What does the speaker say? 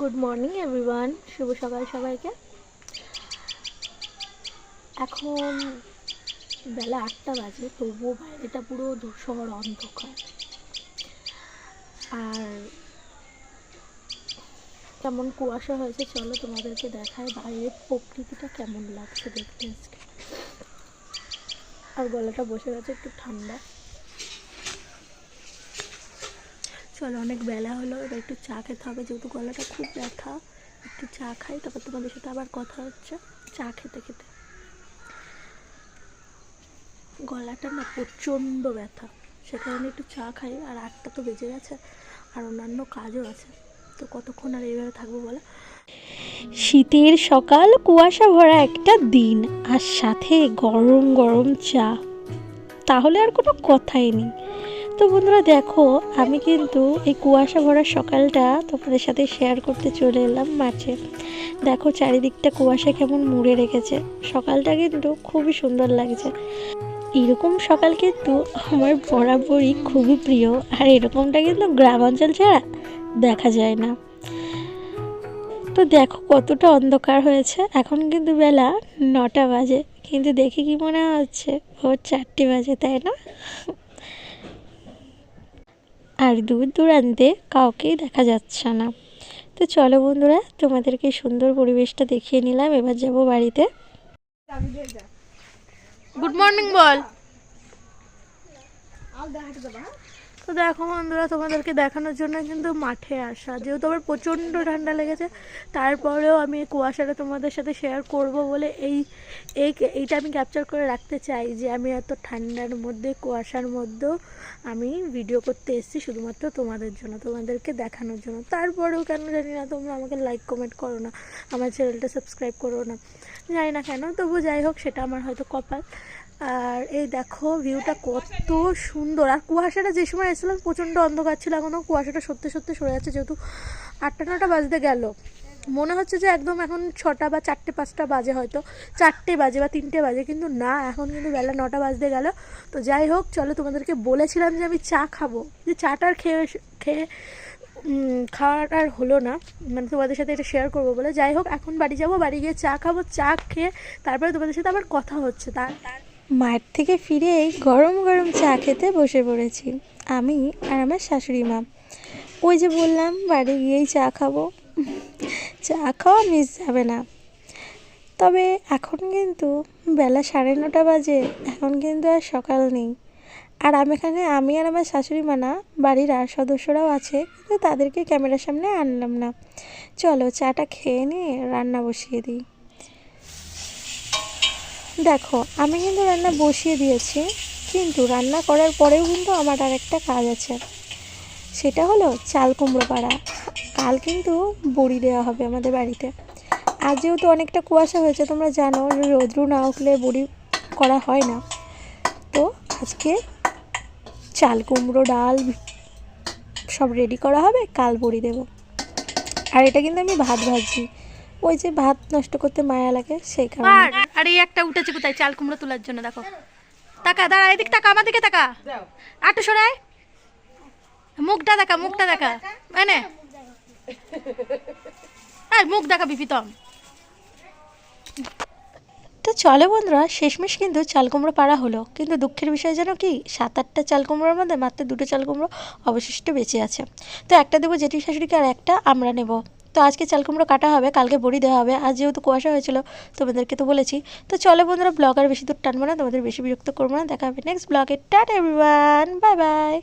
Good morning everyone শুভ সকাল সবাইকে। এখন বেলা আটটা বাজে, তবুও বাইরেটা পুরো ধূসর অন্ধকার। আর কেমন কুয়াশা হয়েছে, চলো তোমাদেরকে দেখায় বাইরের প্রকৃতিটা কেমন লাগছে দেখতে আজকে। আর গলাটা বসে গেছে একটু ঠান্ডা। চলো, অনেক বেলা হলো, এবার একটু চা খেতে হবে, যেহেতু গলাটা খুব ব্যথা। একটু চা খাই, তারপর তোমাদের সাথে আবার কথা হচ্ছে, চা খেতে খেতে। গলাটা না প্রচণ্ড ব্যথা, সে কারণে একটু চা খাই, আর আটটা তো বেজে গেছে, আর অন্যান্য কাজও আছে। তো কতক্ষণ আর এইভাবে থাকব বলো? শীতের সকাল, কুয়াশা ভরা একটা দিন, আর সাথে গরম গরম চা। তাহলে আর কোনো কথাই নেই। তো বন্ধুরা দেখো, আমি কিন্তু এই কুয়াশা ভরা সকালটা তোমাদের সাথে শেয়ার করতে চলে এলাম মাঠে। দেখো চারিদিকটা কুয়াশা কেমন মুড়ে রেখেছে। সকালটা কিন্তু খুবই সুন্দর লাগছে। এরকম সকাল কিন্তু আমার বরাবরই খুবই প্রিয়। আর এরকমটা কিন্তু গ্রাম অঞ্চল ছাড়া দেখা যায় না। তো দেখো কতটা অন্ধকার হয়েছে। এখন কিন্তু বেলা নটা বাজে। কিন্তু দেখে কি মনে হচ্ছে? ভোর চারটে বাজে, তাই না? আর দূর দূরান্তে কাউকেই দেখা যাচ্ছে না। তো চলো বন্ধুরা, তোমাদেরকে সুন্দর পরিবেশটা দেখিয়ে নিলাম। এবার যাব বাড়িতে। গুড মর্নিং বল। তো দেখো বন্ধুরা, তোমাদেরকে দেখানোর জন্য কিন্তু মাঠে আসা। যেহেতু আমার প্রচণ্ড ঠান্ডা লেগেছে, তারপরেও আমি কুয়াশাটা তোমাদের সাথে শেয়ার করব বলে এই এই, এইটা আমি ক্যাপচার করে রাখতে চাই যে আমি এত ঠান্ডার মধ্যে, কুয়াশার মধ্যেও আমি ভিডিও করতে এসেছি শুধুমাত্র তোমাদের জন্য, তোমাদেরকে দেখানোর জন্য। তারপরেও কেন জানি না, তোমরা আমাকে লাইক কমেন্ট করো না, আমার চ্যানেলটা সাবস্ক্রাইব করো না। জানি না কেন, তবু যাই হোক, সেটা আমার হয়তো কপাল। আর এই দেখো ভিউটা কত সুন্দর। আর কুয়াশাটা যে সময় এসেছিলাম প্রচণ্ড অন্ধকার ছিল এখনও কুয়াশাটা সত্যি সত্যি সরে যাচ্ছে, যেহেতু আটটা নটা বাজতে গেল। মনে হচ্ছে যে একদম এখন ছটা বা চারটে, পাঁচটা বাজে হয়তো। চারটে বাজে বা তিনটে বাজে, কিন্তু না, এখন কিন্তু বেলা নটা বাজতে গেল। তো যাই হোক, চলো তোমাদেরকে বলেছিলাম যে আমি চা খাব। যে চাটার খেয়ে খেয়ে খাওয়ার আর হলো না। মানে তোমাদের সাথে এটা শেয়ার করব বলে। যাই হোক, এখন বাড়ি যাব, বাড়ি গিয়ে চা খাব, চা খেয়ে তারপরে তোমাদের সাথে আবার কথা হচ্ছে। তার মাঠ থেকে ফিরেই গরম গরম চা খেতে বসে পড়েছি, আমি আর আমার শাশুড়ি মা। ওই যে বললাম, বাড়ি গিয়েই চা খাব। চা খাওয়া মিস যাবে না। তবে এখন কিন্তু বেলা সাড়ে নটা বাজে, এখন কিন্তু আর সকাল নেই। আর আমি এখানে, আমি আর আমার শাশুড়ি মা না, বাড়ির আর সদস্যরাও আছে, কিন্তু তাদেরকে ক্যামেরার সামনে আনলাম না। চলো চাটা খেয়ে নিয়ে রান্না বসিয়ে দিই। দেখো, আমি কিন্তু রান্না বসিয়ে দিয়েছি, কিন্তু রান্না করার পরেও কিন্তু আমার আর একটা কাজ আছে। সেটা হলো চাল কুমড়ো পাড়া। কাল কিন্তু বড়ি দেওয়া হবে আমাদের বাড়িতে। আজ যেহেতু অনেকটা কুয়াশা হয়েছে, তোমরা জানো রৌদ্র না উঠলে বড়ি করা হয় না। তো আজকে চাল কুমড়ো, ডাল সব রেডি করা হবে, কাল বড়ি দেবো। আর এটা কিন্তু আমি ভাত ভাজছি। ওই যে ভাত নষ্ট করতে মায়া লাগে সেই কারণে। আর এই একটা উঠেছে কোথায়? চাল কুমড়ো তোলার জন্য দেখো। টাকা দাঁড়া এদিক টাকা আমার দিকে টাকা। আটু সরাই মুখটা দেখা মুখটা দেখা। মানে এই মুখ দেখা বিপিতম তো চলে বন্ধুরা শেষমেশ কিন্তু চাল কুমড়ো পাড়া হলো। কিন্তু দুঃখের বিষয় যেন কি? সাত আটটা চাল কুমড়োর মধ্যে মাত্র দুটো চাল কুমড়ো অবশিষ্ট বেঁচে আছে। তো একটা দেবো জেঠি শাশুড়িকে আর একটা আমরা নেব। তো আজকে চাল কুমড়ো কাটা হবে, কালকে বড়ি দেওয়া হবে। আর যেহেতু কুয়াশা হয়েছিল, তোমাদেরকে তো বলেছি। তো চলো বন্ধুরা, ব্লগ আর বেশি দূর টানবো না, তোমাদের বেশি বিরক্ত করব না। দেখা হবে নেক্সট ব্লগে। Tata everyone bye bye